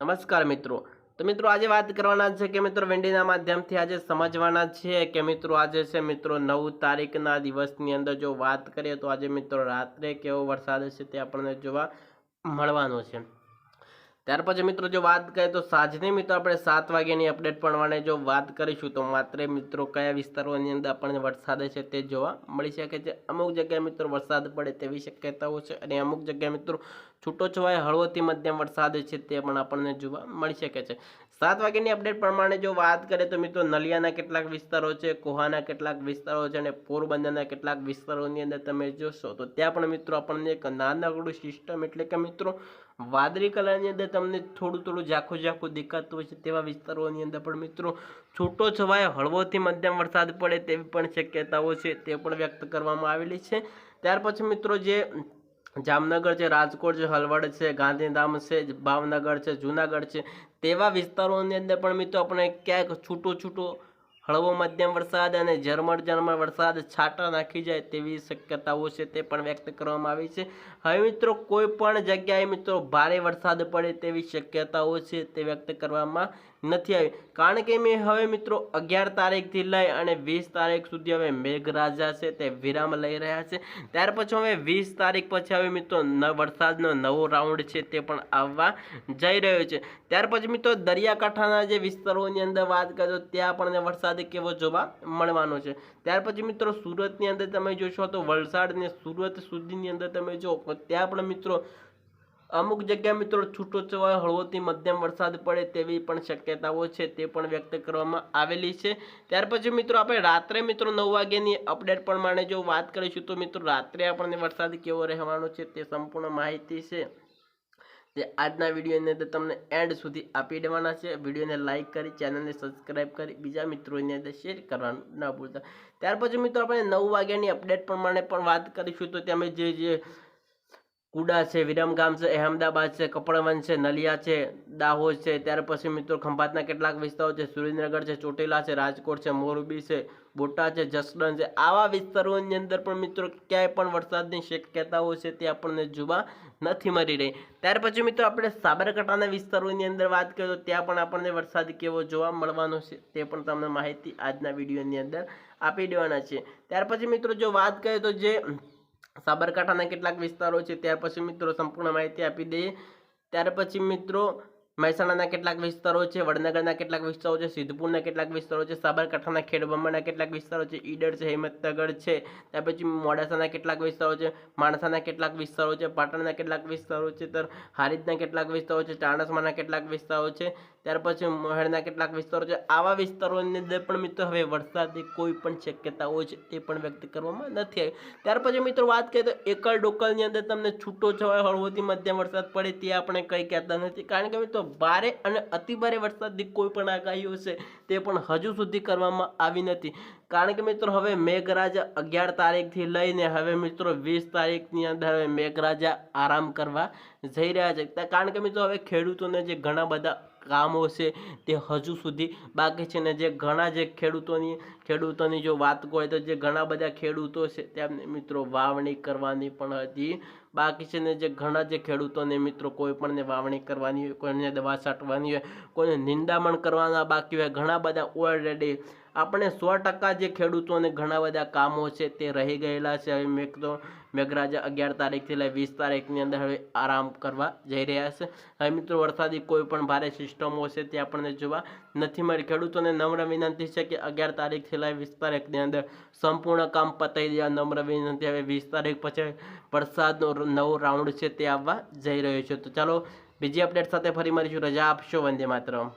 નમસ્કાર મિત્રો. તો મિત્રો આજે વાત કરવાના છે કે મિત્રો વેન્ડીના માધ્યમથી આજે સમજવાના છે કે મિત્રો આજે છે મિત્રો નવ તારીખના દિવસની અંદર જો વાત કરીએ તો આજે મિત્રો રાત્રે કેવો વરસાદ છે તે આપણને જોવા મળવાનો છે. ત્યાર પછી મિત્રો જો વાત કરીએ તો સાંજની મિત્રો આપણે સાત વાગ્યાની અપડેટ પ્રમાણે જો વાત કરીશું તો માત્ર મિત્રો કયા વિસ્તારોની અંદર આપણને વરસાદ છે તે જોવા મળી શકે છે. અમુક જગ્યાએ મિત્રો વરસાદ પડે તેવી શક્યતાઓ છે અને અમુક જગ્યાએ મિત્રો છૂટો છવાય હળવોથી મધ્યમ વરસાદ છે તે પણ આપણને જોવા મળી શકે છે. સાત વાગ્યાની અપડેટ પ્રમાણે જો વાત કરીએ તો મિત્રો નલિયાના કેટલાક વિસ્તારો છે, કોહાના કેટલાક વિસ્તારો છે અને પોરબંદરના કેટલાક વિસ્તારોની અંદર તમે જોશો તો ત્યાં પણ મિત્રો આપણને એક નાનકડું સિસ્ટમ એટલે કે મિત્રો વાદળી કલરની અંદર તમને થોડું થોડું ઝાખું ઝાખું દેખાતું હોય છે તેવા વિસ્તારોની અંદર પણ મિત્રો છૂટો છવાય, હળવોથી મધ્યમ વરસાદ પડે તેવી પણ શક્યતાઓ છે તે પણ વ્યક્ત કરવામાં આવેલી છે. ત્યાર પછી મિત્રો જે જામનગર છે, રાજકોટ છે, હલવડ છે, ગાંધીધામ છે, ભાવનગર છે, જુનાગઢ છે તેવા વિસ્તારોની અંદર પણ મિત્રો આપણે ક્યાંક છૂટો છૂટો હળવો મધ્યમ વરસાદ અને ઝરમર ઝરમર વરસાદ છાંટા નાખી જાય તેવી શક્યતાઓ છે તે પણ વ્યક્ત કરવામાં આવી છે. હવે મિત્રો કોઈ પણ જગ્યાએ મિત્રો ભારે વરસાદ પડે તેવી શક્યતાઓ છે તે વ્યક્ત કરવામાં નથી આવી. કારણ કે મેં હવે મિત્રો અગિયાર તારીખથી લઈ અને વીસ તારીખ સુધી હવે મેઘરાજા છે તે વિરામ લઈ રહ્યા છે. ત્યાર પછી હવે વીસ તારીખ પછી હવે મિત્રો વરસાદનો નવો રાઉન્ડ છે તે પણ આવવા જઈ રહ્યો છે. ત્યાર પછી મિત્રો દરિયાકાંઠાના જે વિસ્તારોની અંદર વાત કરો ત્યાં પણ વરસાદ કેવો જોવા મળવાનો છે. ત્યાર પછી મિત્રો સુરતની અંદર તમે જોશો તો વલસાડ ને સુરત સુધીની અંદર તમે જો ત્યાં પણ મિત્રો અમુક જગ્યા મિત્રો છૂટો છવાયો હળવોથી મધ્યમ વરસાદ પડે તેવી પણ શક્યતાઓ છે તે પણ વ્યક્ત કરવામાં આવેલી છે. ત્યાર પછી મિત્રો આપણે રાત્રે મિત્રો નવ વાગ્યાની અપડેટ પ્રમાણે જો વાત કરીશું તો મિત્રો રાત્રે આપણને વરસાદ કેવો રહેવાનો છે તે સંપૂર્ણ માહિતી છે. તે આજના વિડીયોની અંદર તમને એન્ડ સુધી આપી દેવાના છે. વિડીયોને લાઇક કરી, ચેનલને સબસ્ક્રાઇબ કરી, બીજા મિત્રોની અંદર શેર કરવાનું ના ભૂલતા. ત્યાર પછી મિત્રો આપણે નવ વાગ્યાની અપડેટ પ્રમાણે પણ વાત કરીશું તો તમે જે જે કુડા છે, વિરમગામ છે, અહેમદાબાદ છે કપડવન છે, નલિયા છે, દાહોદ છે. ત્યાર પછી મિત્રો ખંભાતના કેટલાક વિસ્તારો છે, સુરેન્દ્રનગર છે, ચોટીલા છે, રાજકોટ છે, મોરબી છે, બોટાદ છે, જસદણ છે. આવા વિસ્તારોની અંદર પણ મિત્રો ક્યાંય પણ વરસાદની શક્યતાઓ છે તે આપણને જોવા નથી મળી રહી. ત્યાર પછી મિત્રો આપણે સાબરકાંઠાના વિસ્તારોની અંદર વાત કરીએ તો ત્યાં પણ આપણને વરસાદ કેવો જોવા મળવાનો છે તે પણ તમને માહિતી આજના વિડીયોની અંદર આપી દેવાના છે. ત્યાર પછી મિત્રો જો વાત કરીએ તો જે સાબરકાંઠાના કેટલાક વિસ્તારો છે ત્યાર પછી મિત્રો સંપૂર્ણ માહિતી આપી દઈએ ત્યાર પછી મિત્રો મહેસાણાના કેટલાક વિસ્તારો છે વડનગરના કેટલાક વિસ્તારો છે સિદ્ધપુરના કેટલાક વિસ્તારો છે સાબરકાંઠાના ખેડબ્રહ્માના કેટલાક વિસ્તારો છે ઈડર છે હિંમતનગર છે ત્યાર પછી મોડાસાના કેટલાક વિસ્તારો છે માણસાના કેટલાક વિસ્તારો છે પાટણના કેટલાક વિસ્તારો છે તર હારીજના કેટલાક વિસ્તારો છે ચાણસમાના કેટલાક વિસ્તારો છે ત્યાર પછી મહેરના કેટલાક વિસ્તારો છે. આવા વિસ્તારોની અંદર પણ મિત્રો હવે વરસાદની કોઈ પણ શક્યતાઓ છે તે પણ વ્યક્ત કરવામાં નથી આવી. ત્યાર પછી મિત્રો વાત કરીએ તો એકલ ડોકલની અંદર તમને છૂટો છવાય હળવોથી મધ્યમ વરસાદ પડે તે આપણે કંઈ કહેતા નથી. કારણ કે મિત્રો ભારે અને અતિભારે વરસાદની કોઈ પણ આગાહીઓ છે તે પણ હજુ સુધી કરવામાં આવી નથી. કારણ કે મિત્રો હવે મેઘરાજા અગિયાર તારીખથી લઈને હવે મિત્રો વીસ તારીખની અંદર હવે મેઘરાજા આરામ કરવા જઈ રહ્યા છે. કારણ કે મિત્રો હવે ખેડૂતોને જે ઘણા બધા કામો છે તે હજુ સુધી બાકી છે ને જે ઘણા જે ખેડૂતોની ખેડૂતોની જો વાત હોય તો જે ઘણા બધા ખેડૂતો છે તેમને મિત્રો વાવણી કરવાની પણ હતી. બાકી છે ને જે ઘણા જે ખેડૂતોને મિત્રો કોઈ પણને વાવણી કરવાની હોય, કોઈને દવા છાંટવાની હોય, કોઈને નિંદામણ કરવાના બાકી હોય, ઘણા બધા ઓલરેડી આપણે સો ટકા જે ખેડૂતોને ઘણા બધા કામો છે તે રહી ગયેલા છે. હવે મેઘ તો મેઘરાજા અગિયાર તારીખથી લઈ વીસ તારીખની અંદર હવે આરામ કરવા જઈ રહ્યા છે. હવે મિત્રો, વરસાદી કોઈ પણ ભારે સિસ્ટમો છે તે આપણને જોવા નથી મળી. ખેડૂતોને નમ્ર વિનંતી છે કે અગિયાર તારીખથી લઈ વીસ તારીખની અંદર સંપૂર્ણ કામ પતાવી દેવા. નમ્ર વિનંતી, હવે વીસ તારીખ પછી વરસાદનો નવો રાઉન્ડ છે તે આવવા જઈ રહ્યો છે. તો ચાલો, બીજી અપડેટ સાથે ફરી મળીશું. રજા આપશો. વંદે માતરમ.